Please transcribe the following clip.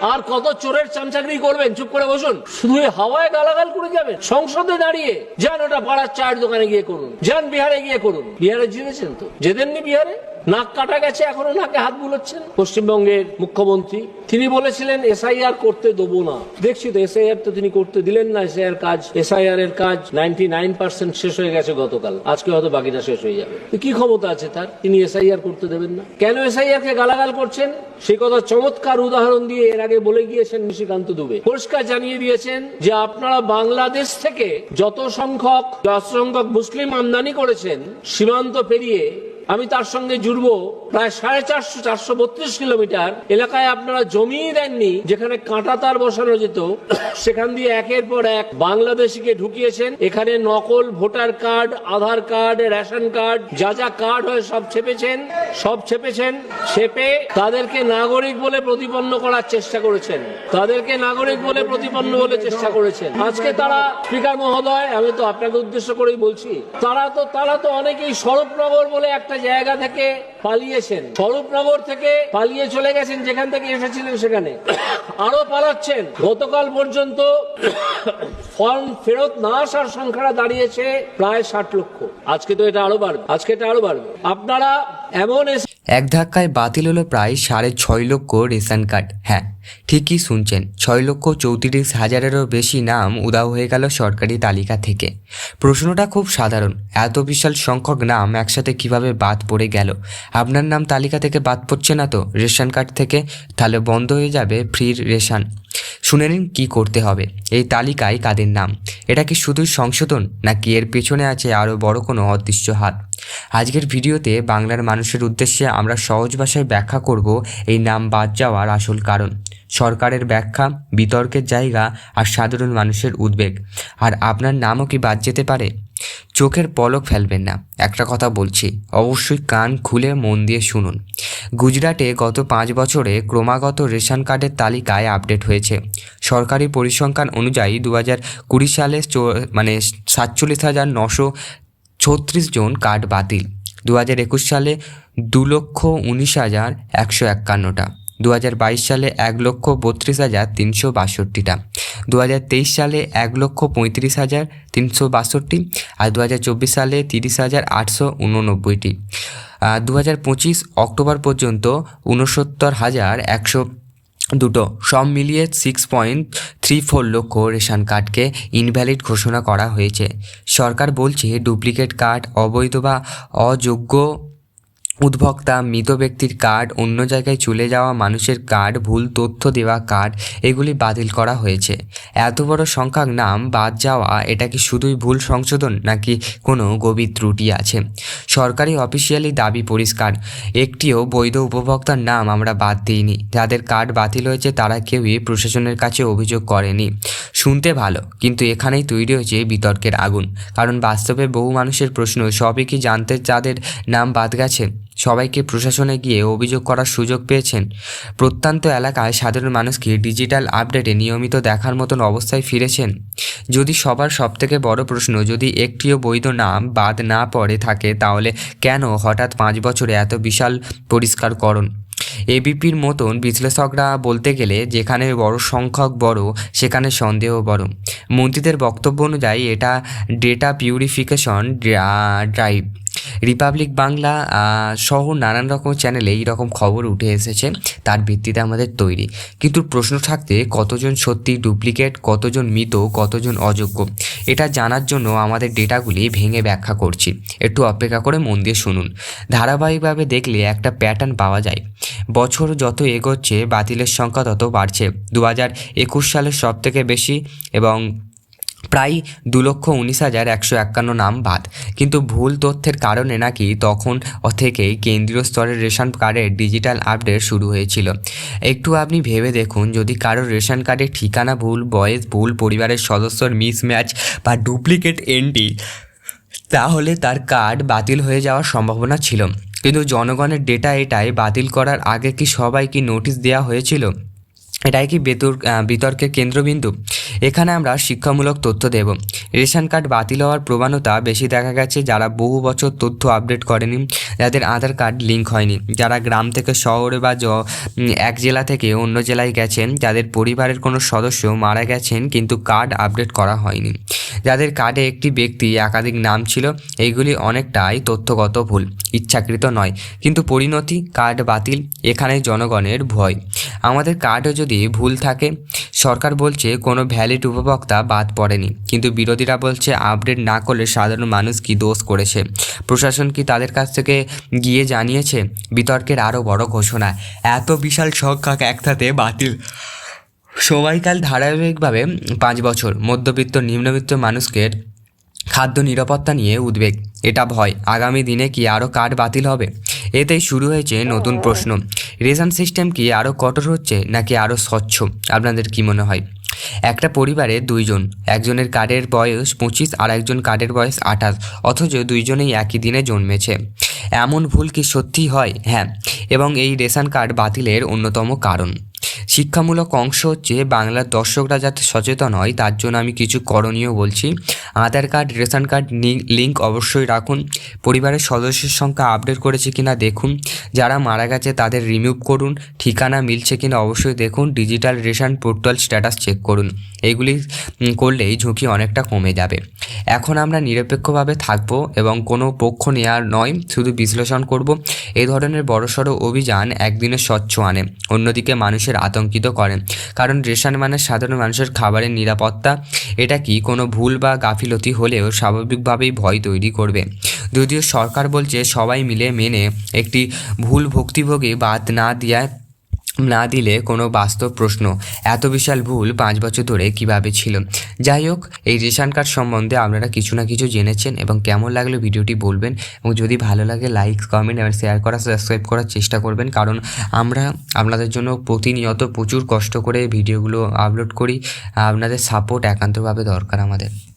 আর কত চোরের চামচাকরি করবেন? চুপ করে বসুন। শুধু হাওয়ায় গালাগাল করে যাবেন সংসদে দাঁড়িয়ে যান ওটা পাড়ার চায়ের দোকানে গিয়ে করুন। যান বিহারে গিয়ে করুন। বিহারে জিতেছেন তো? যেতেননি বিহারে? নাক কাটা গেছে, এখনও নাকে হাত বুলোচ্ছেন। পশ্চিমবঙ্গের মুখ্যমন্ত্রী, তিনি বলেছিলেন, এসআইআর করতে দেবো না। দেখছি তো, এসআইআর তো তিনি করতে দিলেন না, এসআইআর কাজ, এসআইআর এর কাজ নাইনটি নাইন পার্সেন্ট শেষ হয়ে গেছে গতকাল। আজকে হয়তো বাকিটা শেষ হয়ে যাবে। কি ক্ষমতা আছে তার? তিনি এসআইআর করতে দেবেন না। কেন এসআইআর কে গালাগাল করছেন? সে কথা চমৎকার উদাহরণ দিয়ে এর আগে বলে গিয়েছেন নিশিকান্ত দুবে। পরিষ্কার জানিয়ে দিয়েছেন যে, আপনারা বাংলাদেশ থেকে যত সংখ্যক যত সংখ্যক মুসলিম আমদানি করেছেন, সীমান্ত পেরিয়ে আমি তার সঙ্গে জুড়বো প্রায় সাড়ে চারশো চারশো বত্রিশ কিলোমিটার। এলাকায় আপনারা জমি দেননি, যেখানে কাঁটা তার বসানো যেত, সেখান দিয়ে একের পর এক বাংলাদেশিকে ঢুকিয়েছেন। এখানে নকল voter card, Aadhaar card, ration card, যা যা কার্ড হয় সব ছেপেছেন সব ছেপেছেন, ছেপে তাদেরকে নাগরিক বলে প্রতিপন্ন করার চেষ্টা করেছেন। তাদেরকে নাগরিক বলে প্রতিপন্ন বলে চেষ্টা করেছেন। আজকে তারা স্পিকার মহোদয়, আমি তো আপনাকে উদ্দেশ্য করেই বলছি, তারা তো তারা তো অনেকেই স্বরূপনগর বলে একটা জায়গা থেকে পালিয়েছেন। স্বরূপনগর থেকে পালিয়ে চলে গেছেন, যেখান থেকে এসেছিলেন সেখানে। আরও পালাচ্ছেন। গতকাল পর্যন্ত ফর্ম ফেরত না আসার সংখ্যাটা দাঁড়িয়েছে প্রায় ষাট লক্ষ। আজকে তো এটা আরও বাড়বে। আজকে এটা আরও বাড়বে। আপনারা এমন এস- এক ধাক্কায় বাতিল হলো প্রায় সাড়ে ছয় লক্ষ রেশন কার্ড। হ্যাঁ ঠিকই শুনছেন, ছয় লক্ষ চৌত্রিশ হাজারেরও বেশি নাম উদাও হয়ে গেল সরকারি তালিকা থেকে। প্রশ্নটা খুব সাধারণ, এত বিশাল সংখ্যক নাম একসাথে কীভাবে বাদ পড়ে গেল? আপনার নাম তালিকা থেকে বাদ পড়ছে না তো? রেশন কার্ড থেকে তাহলে বন্ধ হয়ে যাবে ফ্রির রেশন। শুনে নিন কী করতে হবে। এই তালিকায় কাদের নাম? এটা কি শুধু সংশোধন, নাকি এর পেছনে আছে আরও বড় কোনো অদৃশ্য হাত? আজকের ভিডিওতে বাংলার মানুষের উদ্দেশ্যে আমরা সহজ ভাষায় ব্যাখ্যা করব এই নাম বাদ যাওয়ার আসল কারণ। সরকারের ব্যাখ্যা, বিতর্কের জায়গা আর সাধারণ মানুষের উদ্বেগ। আর আপনার নামও কি বাদ যেতে পারে? চোখের পলক ফেলবেন না। একটা কথা বলছি, অবশ্যই কান খুলে মন দিয়ে শুনুন। গুজরাটে গত পাঁচ বছরে ক্রমাগত রেশন কার্ডের তালিকায় আপডেট হয়েছে। সরকারি পরিসংখ্যান অনুযায়ী দু হাজার কুড়ি সালে মানে সাতচল্লিশ হাজার নশো ছত্রিশ জন কার্ড বাতিল। দু হাজার একুশ সালে দু লক্ষ উনিশ হাজার একশো একান্নটা। দু হাজার বাইশ সালে এক লক্ষ বত্রিশ হাজার তিনশো বাষট্টিটা দু হাজার তেইশ সালে এক লক্ষ পঁয়ত্রিশ হাজার তিনশো বাষট্টি আর দু হাজার চব্বিশ সালে তিরিশ হাজার আটশো উননব্বইটি। দু হাজার পঁচিশ অক্টোবর পর্যন্ত উনসত্তর হাজার একশো দুটো। সব মিলিয়ে six point three four lakh ration কার্ডকে ইনভ্যালিড ঘোষণা করা হয়েছে। সরকার বলছে ডুপ্লিকেট কার্ড অবৈধ বা অযোগ্য উদ্ভোক্তা, মৃত ব্যক্তির কার্ড, অন্য জায়গায় চলে যাওয়া মানুষের কার্ড, ভুল তথ্য দেওয়া কার্ড, এগুলি বাতিল করা হয়েছে। এত বড় সংখ্যক নাম বাদ যাওয়া এটা কি শুধুই ভুল সংশোধন নাকি কোনো গভীর ত্রুটি আছে? সরকারি অফিসিয়ালি দাবি পরিষ্কার। একটিও বৈধ উপভোক্তার নাম আমরা বাদ দিইনি। যাদের কার্ড বাতিল হয়েছে তারা কেউই প্রশাসনের কাছে অভিযোগ করেনি। শুনতে ভালো, কিন্তু এখানেই তৈরি হয়েছে বিতর্কের আগুন। কারণ বাস্তবে বহু মানুষের প্রশ্ন, সবই কি জানতে যাদের নাম বাদ গেছে? সবাইকে প্রশাসনে গিয়ে অভিযোগ করার সুযোগ পেয়েছেন। প্রত্যন্ত এলাকায় সাধারণ মানুষকে ডিজিটাল আপডেটে নিয়মিত দেখার মতন অবস্থায় ফিরেছেন। যদি সবার সবথেকে বড় প্রশ্ন যদি একটিও বৈধ নাম বাদ না পড়ে থাকে, তাহলে কেন হঠাৎ পাঁচ বছরে এত বিশাল পরিষ্কারকরণ এবিপির মতন বিশ্লেষকরা বলতে গেলে যেখানে বড় সংখ্যক বড়, সেখানে সন্দেহ বড়। মন্ত্রীদের বক্তব্য অনুযায়ী এটা data purification drive Republic Bangla সহ নানান রকম চ্যানেলে এই রকম খবর উঠে এসেছে। তার ভিত্তিতে আমাদের তৈরি। কিন্তু প্রশ্ন থাকতে, কতজন সত্যি ডুপ্লিকেট কতজন মৃত, কতজন অযোগ্য? এটা জানার জন্য আমাদের ডেটাগুলি ভেঙে ব্যাখ্যা করছি। একটু অপেক্ষা করে মন দিয়ে শুনুন। ধারাবাহিকভাবে দেখলে একটা প্যাটার্ন পাওয়া যায়। বছর যত এগোচ্ছে, বাতিলের সংখ্যা তত বাড়ছে। দু হাজার একুশ সালের সব থেকে বেশি এবং প্রায় দু লক্ষ উনিশ হাজার একশো একান্ন নাম বাদ। কিন্তু ভুল তথ্যের কারণে নাকি তখন থেকেই কেন্দ্রীয় স্তরের রেশন কার্ডের ডিজিটাল আপডেট শুরু হয়েছিল। একটু আপনি ভেবে দেখুন, যদি কারোর রেশন কার্ডের ঠিকানা ভুল, বয়স ভুল, পরিবারের সদস্যর মিসম্যাচ বা ডুপ্লিকেট এন্ট্রি তাহলে তার কার্ড বাতিল হয়ে যাওয়ার সম্ভাবনা ছিল। কিন্তু জনগণের ডেটা এটাই বাতিল করার আগে কি সবাই কি নোটিশ দেওয়া হয়েছিল? এটাই কি বেতর বিতর্কের কেন্দ্রবিন্দু? এখানে আমরা শিক্ষামূলক তথ্য দেব। রেশন কার্ড বাতিল হওয়ার প্রবণতা বেশি দেখা গেছে যারা বহু বছর তথ্য আপডেট করেনি, যাদের আধার কার্ড লিঙ্ক হয়নি। যারা গ্রাম থেকে শহরে বা এক জেলা থেকে অন্য জেলায় গেছেন, যাদের পরিবারের কোনো সদস্য মারা গেছেন কিন্তু কার্ড আপডেট করা হয়নি। যাদের কার্ডে একটি ব্যক্তি একাধিক নাম ছিল, এইগুলি অনেকটাই তথ্যগত ভুল, ইচ্ছাকৃত নয়। কিন্তু পরিণতি, কার্ড বাতিল এখানে জনগণের ভয়। আমাদের কার্ডে যদি ভুল থাকে, সরকার বলছে কোনো ভ্যালিড উপভোক্তা বাদ পড়েনি। কিন্তু বিরোধীরা বলছে আপডেট না করলে সাধারণ মানুষ কি দোষ করেছে? প্রশাসন কি তাদের কাছ থেকে গিয়ে জানিয়েছে? বিতর্কের আরও বড় ঘোষণা। এত বিশাল সংখ্যক একসাথে বাতিল। সময়কাল ধারাবাহিকভাবে পাঁচ বছর। মধ্যবিত্ত, নিম্নবিত্ত মানুষকে খাদ্য নিরাপত্তা নিয়ে উদ্বেগ। এটা ভয়। আগামী দিনে কি আরও কার্ড বাতিল হবে? এতেই শুরু হয়েছে নতুন প্রশ্ন। রেশন সিস্টেম কি আরও কঠোর হচ্ছে নাকি আরও স্বচ্ছ? আপনাদের কি মনে হয়? একটা পরিবারে দুইজন, একজনের কার্ডের বয়স পঁচিশ আর একজন কার্ডের বয়স আঠাশ, অথচ দুইজনেই একই দিনে জন্মেছে। এমন ভুল কি সত্যি হয়? হ্যাঁ এবং এই রেশন কার্ড বাতিলের অন্যতম কারণ। শিক্ষামূলক অংশ হচ্ছে বাংলার দর্শকরা যাতে সচেতন হয়, তার জন্য আমি কিছু করণীয় বলছি। Aadhaar card, ration card link অবশ্যই রাখুন। পরিবারের সদস্যের সংখ্যা আপডেট করেছে কিনা দেখুন। যারা মারা গেছে তাদের রিমুভ করুন। ঠিকানা মিলছে কিনা অবশ্যই দেখুন। Digital ration portal status check করুন। এগুলি করলেই ঝুঁকি অনেকটা কমে যাবে। এখন আমরা নিরপেক্ষভাবে থাকব এবং কোনো পক্ষ নেওয়ার নয়, শুধু বিশ্লেষণ করব। এই ধরনের বড়সড় অভিযান একদিনে স্বচ্ছ আনে। অন্যদিকে মানুষের আতঙ্কিত করে কারণ রেশন মানে সাধারণ মানুষের খাবারের নিরাপত্তা। এটা কি কোনো ভুল বা গাফিলতি হলেও স্বাভাবিকভাবেই ভয় তৈরি করবে। যদিও সরকার বলছে সবাই মিলে মেনে একটি ভুল ভক্তিভোগে বাদ না দেওয়া না দিলে কোনো বাস্তব প্রশ্ন। এত বিশাল ভুল পাঁচ বছর ধরে কীভাবে ছিল? যাই হোক, এই রেশন কার্ড সম্বন্ধে আপনারা কিছু না কিছু জেনেছেন এবং কেমন লাগল ভিডিওটি বলবেন। এবং যদি ভালো লাগে লাইক কমেন্ট এবং শেয়ার করা সাবস্ক্রাইব করার চেষ্টা করবেন। কারণ আমরা আপনাদের জন্য প্রতিনিয়ত প্রচুর কষ্ট করে ভিডিওগুলো আপলোড করি। আপনাদের সাপোর্ট একান্তভাবে দরকার আমাদের।